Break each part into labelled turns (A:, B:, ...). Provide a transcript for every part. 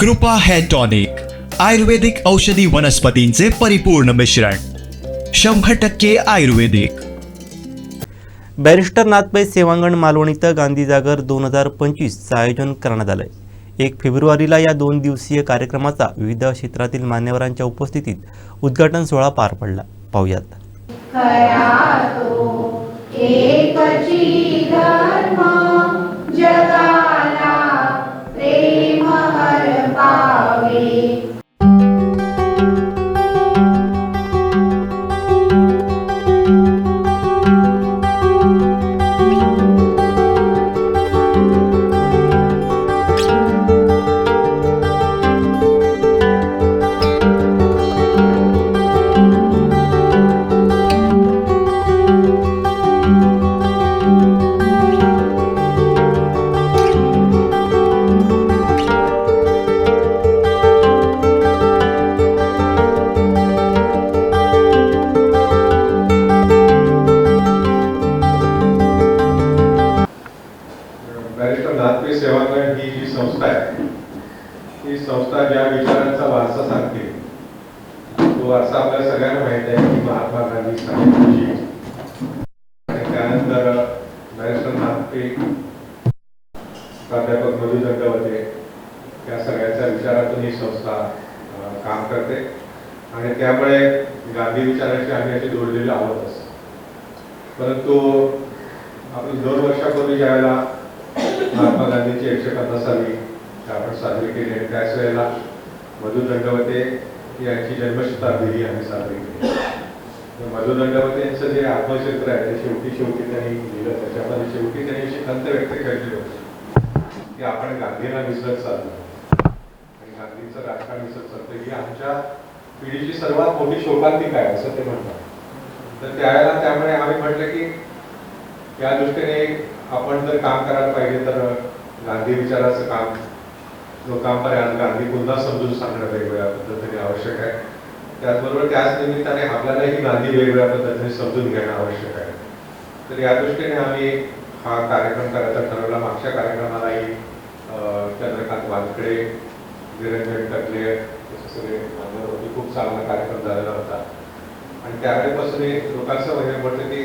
A: कृपा hair tonic आयुर्वेदिक औषधी वनस्पतींचे परिपूर्ण मिश्रण शंभर टक्के आयुर्वेदिक.
B: बॅरिस्टर नाथपै सेवांगण मालवण इथं गांधी जागर दोन हजार पंचवीसचं आयोजन करण्यात आलं आहे एक फेब्रुवारीला या दोन दिवसीय कार्यक्रमाचा विविध क्षेत्रातील मान्यवरांच्या उपस्थितीत उद्घाटन सोहळा पार पडला. पाहूयात.
C: ही संस्था ज्या विचारांचा वारसा सांगते तो वारसा आपल्या सगळ्यांना माहीत आहे की महात्मा गांधी साहेबांची. आणि त्यानंतर बॅरिस्टर नाथपे प्राध्यापक मधु दंडवते त्या सगळ्यांच्या विचारातून ही संस्था काम करते. आणि त्यामुळे गांधी विचाराशी आम्ही अशी जोडलेली आहोतच. परंतु आपण दोन वर्षापूर्वी ज्यावेळेला महात्मा गांधीची एकशे पन्नासावी आपण साजरे केले. आणि त्याच वेळेला मधु दंडवते यांची जन्मशताब्दी आम्ही साजरी केली. तर मधु दंडवते यांचं जे आत्मचरित्र आहे ते शेवटी शेवटी त्यांनी लिहिलं. त्याच्यामध्ये शेवटी त्यांनी अशी खंत व्यक्त केली होती की आपण गांधीला विसरत चाललो. आणि गांधींचं राजकारण विसरत चालतं. ही आमच्या पिढीची सर्वात मोठी शोकांतिक आहे असं ते म्हणतात. तर त्यावेळेला त्यामुळे आम्ही म्हटलं की या दृष्टीने आपण जर काम करायला पाहिजे तर गांधी विचाराचं काम लोकांपर्यंत गांधी पुन्हा समजून सांगणं वेगवेगळ्या पद्धतीने आवश्यक आहे. त्याचबरोबर त्याच निमित्ताने आपल्यालाही गांधी वेगवेगळ्या पद्धतीने समजून घेणं आवश्यक आहे. तर या दृष्टीने आम्ही हा कार्यक्रम करायचा ठरवला मागच्या कार्यक्रमालाही चंद्रकांत वानकडे निरंजन टकले सगळे मान्यवरती खूप चांगला कार्यक्रम झालेला होता. आणि त्यावेळेपासून लोकांचं म्हणजे म्हटलं की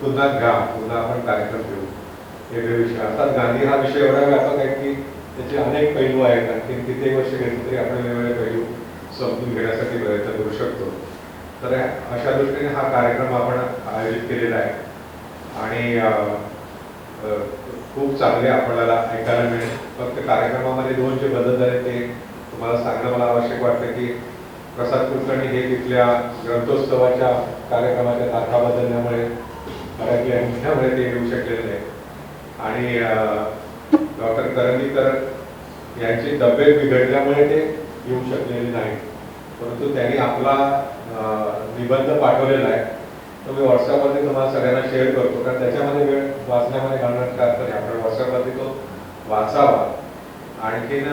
C: पुन्हा घ्या पुन्हा आपण कार्यक्रम घेऊ. वेगळे विषय अर्थात गांधी हा विषय एवढा व्यापक आहे की त्याचे अनेक पैलू आहेत. आणखी कित्येक वर्ष घेतले तरी आपण वेगवेगळे पैलू समजून घेण्यासाठी प्रयत्न करू शकतो. तर अशा दृष्टीने हा कार्यक्रम आपण आयोजित केलेला आहे. आणि खूप चांगले आपल्याला ऐकायला मिळेल. फक्त कार्यक्रमामध्ये दोन जे बदल झाले ते तुम्हाला सांगणं मला आवश्यक वाटतं की प्रसाद कुलकर्णी हे तिथल्या ग्रंथोत्सवाच्या कार्यक्रमाच्या तारखा बदलल्यामुळे मराठी त्यामुळे ते येऊ शकलेले नाही आणि डॉक्टर करंदीकर यांची तब्येत बिघडल्यामुळे ते येऊ शकलेले नाही परंतु त्यांनी आपला निबंध पाठवलेला आहे. तो मी व्हॉट्सअपमध्ये तुम्हाला सगळ्यांना शेअर करतो. कारण त्याच्यामध्ये वेळ वाचण्यामध्ये घालण्यात का? अर्थ आपण व्हॉट्सअपमध्ये तो वाचावा. आणखीन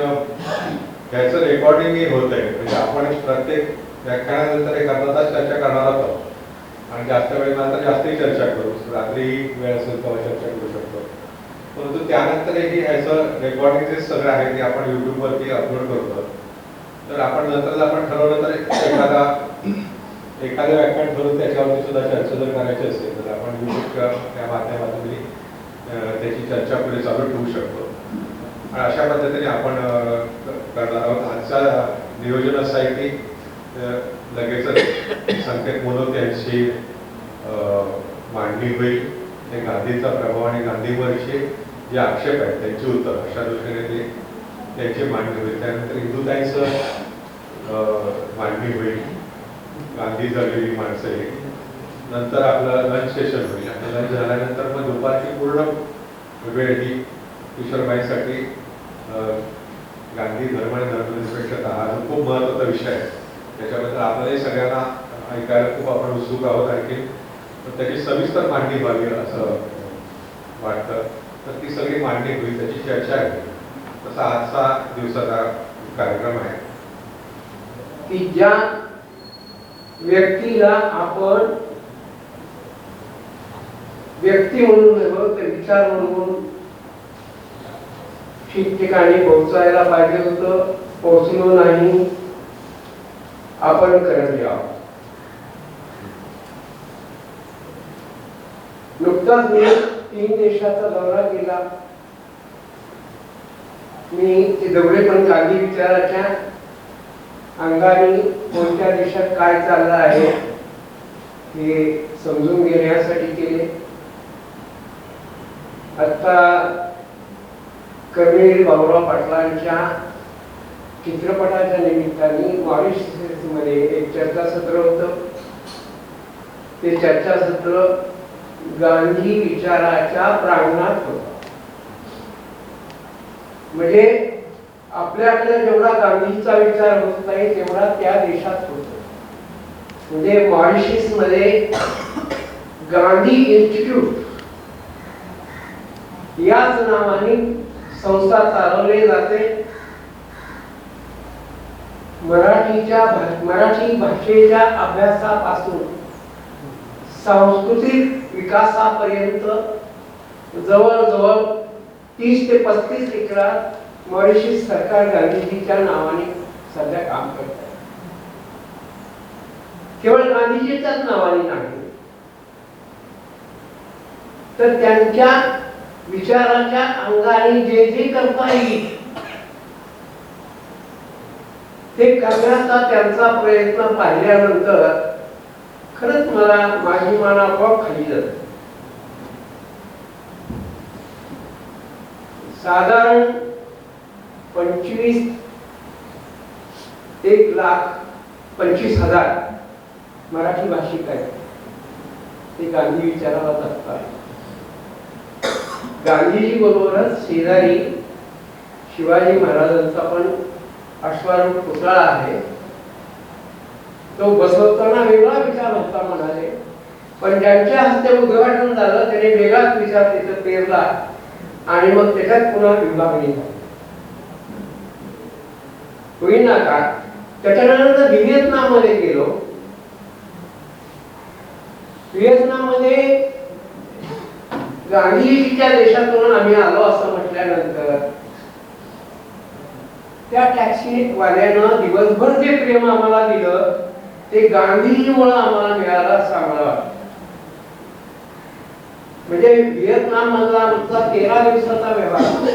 C: त्याचं रेकॉर्डिंगही होत आहे. म्हणजे आपण प्रत्येक व्याख्यानानंतर एक अर्धा तास चर्चा करणार आहोत. आणि जास्त वेळ नंतर जास्तही चर्चा करू. रात्रीही वेळ असेल तेव्हा चर्चा करू परंतु त्यानंतरही ह्याचं रेकॉर्डिंग जे सगळं आहे ते आपण युट्यूबवरती अपलोड करतो. तर आपण नंतर जर आपण ठरवलं तर एखादा एखादं व्याख्यान ठरवून त्याच्यावरती सुद्धा चर्चा जर करायची असेल तर आपण युट्यूबच्या त्या माध्यमातून त्याची चर्चा पुढे चालू ठेवू शकतो. आणि अशा पद्धतीने आपण करणार आहोत. आजचा नियोजन असं आहे की लगेचच संकेत मोनोत यांची मांडणी होईल. ते गांधीचा प्रभाव आणि गांधीवरचे जे आक्षेप आहेत त्यांची उत्तर अशा दृष्टीने ते त्यांची मांडणी होईल त्यानंतर हिंदुताईचं मांडणी होईल गांधी जगलेली माणसं येईल नंतर आपलं लंच सेशन होईल. आणि लंच झाल्यानंतर मग दुपारची पूर्ण वेळ ही किशोरबाईसाठी अं, गांधी धर्म आणि धर्मनिरपेक्षता हा जो खूप महत्त्वाचा विषय आहे. त्याच्याबद्दल आपल्यालाही सगळ्यांना ऐकायला खूप आपण उत्सुक आहोत आणखी तर त्याची सविस्तर मांडणी व्हावी असं वाटतं. तर ती सगळी मांडणी होईल त्याची चर्चा आहे. तसा आजचा दिवसाचा कार्यक्रम आहे.
D: की ज्या व्यक्तीला आपण व्यक्ती म्हणून नव्हे तर विचार म्हणून ठिकठिकाणी पोहोचायला पाहिजे होतं पोहोचलो नाही आपण करत यावं. नुकताच मी तीन देशाचा दौरा केला. मी ते दौरे पण गांधी विचाराच्या अंगाने कोणत्या देशात काय चाललं आहे हे समजून घेण्यासाठी केले. आता कर्नल भाऊराव पाटलांच्या चित्रपटाच्या निमित्ताने मॉरिशसमध्ये एक चर्चासत्र होतं. ते चर्चासत्र गांधी विचाराच्या प्रांगणात होता. म्हणजे आपल्याकडे जेवढा गांधीचा विचार होत नाही तेवढा त्या देशात होतो म्हणजे मॉरिशसमध्ये गांधी इन्स्टिट्यूट याच नावाने संस्था चालवली जाते. मराठीच्या मराठी भाषेच्या अभ्यासापासून सांस्कृतिक विकासापर्यंत जवळजवळ तीस ते पस्तीस एकरात मॉरिशस सरकार गांधीजीच्या नावाने सध्या काम करत आहे. केवळ गांधीजीच्याच नावाने नाही तर त्यांच्या विचाराच्या अंगाने जे जे करता येईल ते करण्याचा त्यांचा प्रयत्न पाहिल्यानंतर खरंच मला माझी मान आपोआप खाली जाते. साधारण पंचवीस एक लाख पंचवीस हजार मराठी भाषिक आहेत. ते गांधी विचाराला जगतात गांधीजी बरोबरच शेजारी शिवाजी महाराजांचा पण अश्वारूढ पुतळा आहे. तो बसवताना वेगळा विचार होता म्हणाले पण ज्यांच्या हस्ते उद्घाटन झालं त्याने वेगळाच विचार तिथं पेरला आणि मग त्याच्यात पुन्हा विभागणी होईल होईना का? त्याच्यानंतर व्हिएतनाममध्ये गेलो. व्हिएतनाममध्ये गांधीजीच्या देशातून आम्ही आलो असं म्हटल्यानंतर त्या टॅक्सी वाल्यानं दिवसभर जे प्रेम आम्हाला दिलं ते गांधीजीमुळे आम्हाला मिळालं असं म्हणजे व्हिएतनाम मधला आमचा तेरा दिवसाचा व्यवहार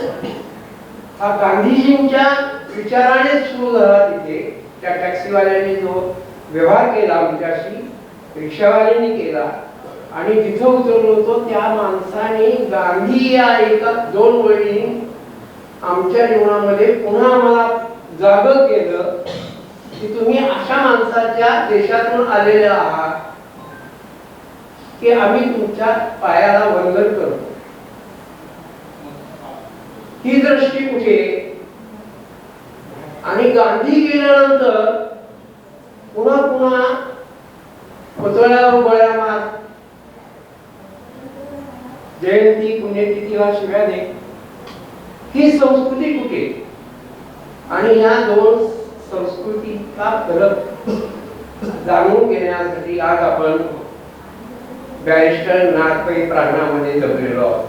D: हा गांधीजींच्या विचाराने सुरू झाला तिथे. त्या टॅक्सीवाल्यांनी जो व्यवहार केला आमच्याशी रिक्षावाल्यांनी केला आणि जिथं उतरलो होतो त्या माणसाने गांधी या एका दोन वळी आमच्या जीवनामध्ये पुन्हा आम्हाला जाग केलं. की तुम्ही अशा माणसाच्या देशातून आलेले आहात की आम्ही तुमच्या पायाला वंदन करतो. ही दृष्टी कुठे? आणि गांधी गेल्यानंतर पुन्हा पुन्हा पुतळ्यावर गोळ्या मार. जयंती पुण्यतिथीला शिव्या दे. ही संस्कृती कुठे? आणि या दोन संस्कृतीचा फरक जाणून घेण्यासाठी आज आपण बॅरिस्टर नागपै प्रांगणामध्ये जमलेलो आहोत.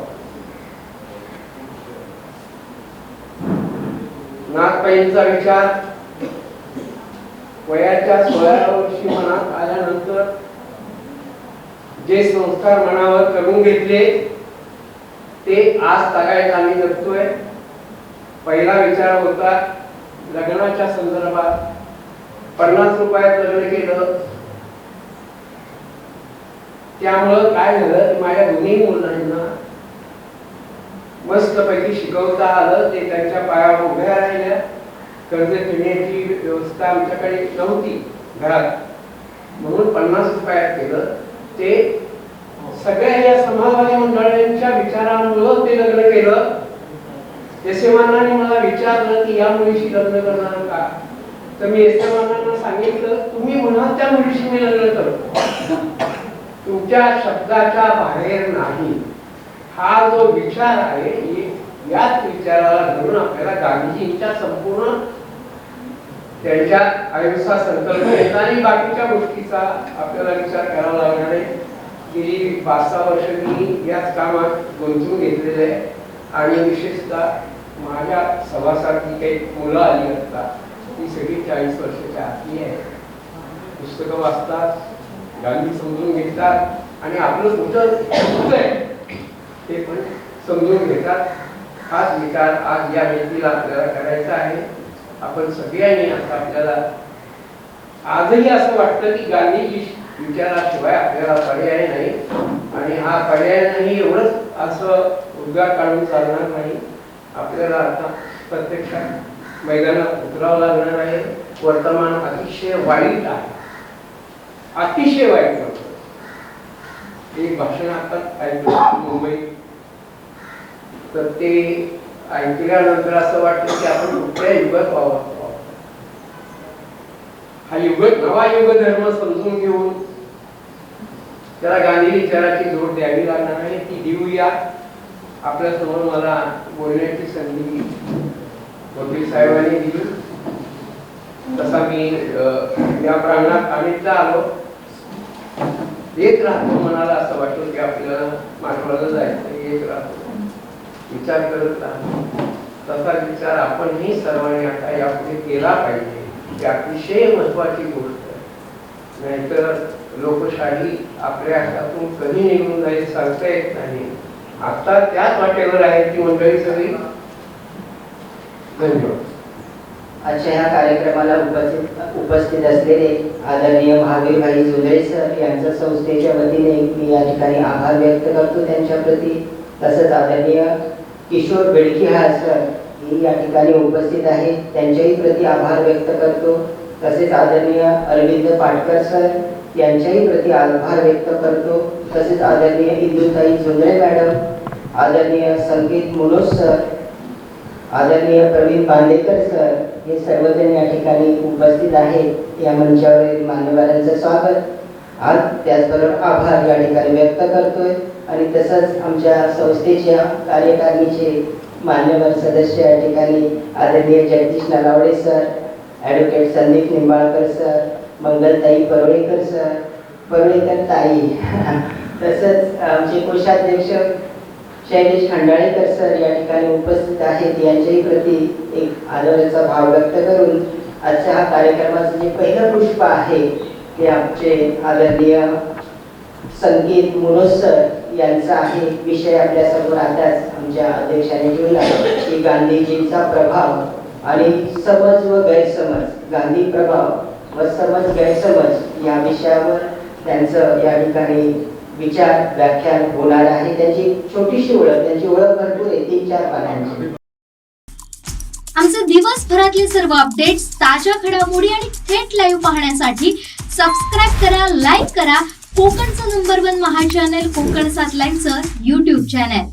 D: नागपैंचा विचार वयाच्या सोळाव्या वर्षी मनात आल्यानंतर जे संस्कार मनावर करून घेतले ते आज तागायत आम्ही जगतोय पहिला विचार होता लग्नाच्या संदर्भात पन्नास रुपयात लग्न केलं. त्यामुळं काय झालं? माझ्या दोन्ही मुलांना मस्तपैकी शिकवता आलं. ते त्यांच्या पायावर उभ्या राहिल्या. कर्ज घेण्याची व्यवस्था आमच्याकडे नव्हती घरात. म्हणून पन्नास रुपयात केलं. ते सगळ्या या समाजवादी मंडळांच्या विचारांमुळं ते लग्न केलं. यशमानाने मला विचारलं की या मुलीशी लग्न करणार का? तर मी यशमानांना सांगितलं तुम्ही म्हणा त्या मुलीशी मी लग्न करतो तुमच्या शब्दाच्या बाहेर नाही. हा जो विचार आहे याच विचाराला धरून आपल्याला गांधीजींच्या संपूर्ण त्यांच्या अहिंसा संकल्प आणि बाकीच्या गोष्टीचा आपल्याला विचार करावा लागणार आहे. गेली पाच सहा वर्ष मी याच कामात गुंतून घेतलेले आहे. आणि विशेषतः माझ्या सभासारखी काही मुलं आली असतात ती सगळी चाळीस वर्षाच्या आतली आहे. पुस्तकं वाचतात गाणी समजून घेतात आणि आपलं कुठं आहे ते पण समजून घेतात. हाच विचार आज या व्यक्तीला आपल्याला करायचा आहे. आपण सगळ्यांनी आता आपल्याला आजही असं वाटतं की गांधी विचाराशिवाय आपल्याला पर्याय नाही. आणि हा पर्याय नाही एवढंच असं उद्गार काढून चालणार नाही. आपल्याला आता प्रत्यक्षात मैदानात उतरावं लागणार आहे. वर्तमान अतिशय वाईट आहे. अतिशय वाईट होतं एक भाषण आता ऐकलं मुंबई. तर ते ऐकल्यानंतर असं वाटलं की आपण कुठल्या युगात व्हावं हा युग नवा युग धर्म समजून घेऊन त्याला गांधी विचाराची जोड द्यावी लागणार आहे. ती देऊया. आपल्यासमोर मला बोलण्याची संधी वकील साहेबांनी दिली. तसा मी या प्रांगणात अनेकदा आलो. येत राहतो मनाला असं वाटतं की आपल्याला माठवाला जायचं. येत राहतो. विचार करत राहतो. तसा विचार आपणही सर्वांनी आता यापुढे केला पाहिजे. ही अतिशय महत्वाची गोष्ट आहे. नाहीतर लोकशाही आपल्या हातातून कधी निघून जाईल सांगता येत नाही. आता त्याच वाटेवर आहे ती मंडळी सगळी? धन्यवाद.
E: आजच्या ह्या कार्यक्रमाला उपस्थित उपस्थित असलेले आदरणीय महावीर भाई जुले सर यांच्या संस्थेच्या वतीने मी या ठिकाणी आभार व्यक्त करतो त्यांच्या प्रती. तसंच आदरणीय किशोर बेडकिहा सर ही या ठिकाणी उपस्थित आहे त्यांच्याही प्रती आभार व्यक्त करतो. तसेच आदरणीय अरविंद पाटकर सर यांच्याही प्रती आभार व्यक्त करतो. तसेच आदरणीय इंदुताई जुमरे मॅडम आदरणीय संगीत मुनोज सर आदरणीय प्रवीण बांदेकर सर हे सर्वजण या ठिकाणी उपस्थित आहेत. या मंचावरील मान्यवरांचं स्वागत. आज त्याचबरोबर आभार या ठिकाणी व्यक्त करतोय. आणि तसंच आमच्या संस्थेच्या कार्यकारिणीचे मान्यवर सदस्य या ठिकाणी आदरणीय Jagdish Nalawade sir advocate Sandeep Nimbalkar sir Mangaltai Parolekar sir Parolekar ताई तसंच आमचे कोषाध्यक्ष शैलेश खंडाळेकर सर या ठिकाणी उपस्थित आहेत. यांच्याही प्रती एक आदराचा भाव व्यक्त करून आजच्या हा कार्यक्रमाचं जे पहिलं पुष्प आहे ते आमचे आदरणीय संगीत मुनोज सर यांचा आहे. विषय आपल्यासमोर आताच आमच्या अध्यक्षाने ठेवला की गांधीजींचा प्रभाव आणि समज व गैरसमज. गांधी प्रभाव व समज गैरसमज या विषयावर त्यांचं या ठिकाणी विचार व्याख्यान होणार आहे. त्यांची छोटीशी ओळख त्यांची ओळख भरपूर आहे तीन चार पानांची.
F: आमचे दिवसभरातले सर्व अपडेट्स ताज्या घडामोडी आणि थेट लाईव्ह पाहण्यासाठी सबस्क्राईब करा लाईक करा. कोकणचं नंबर वन महा चॅनल कोकण सात लाईनचं युट्यूब चॅनल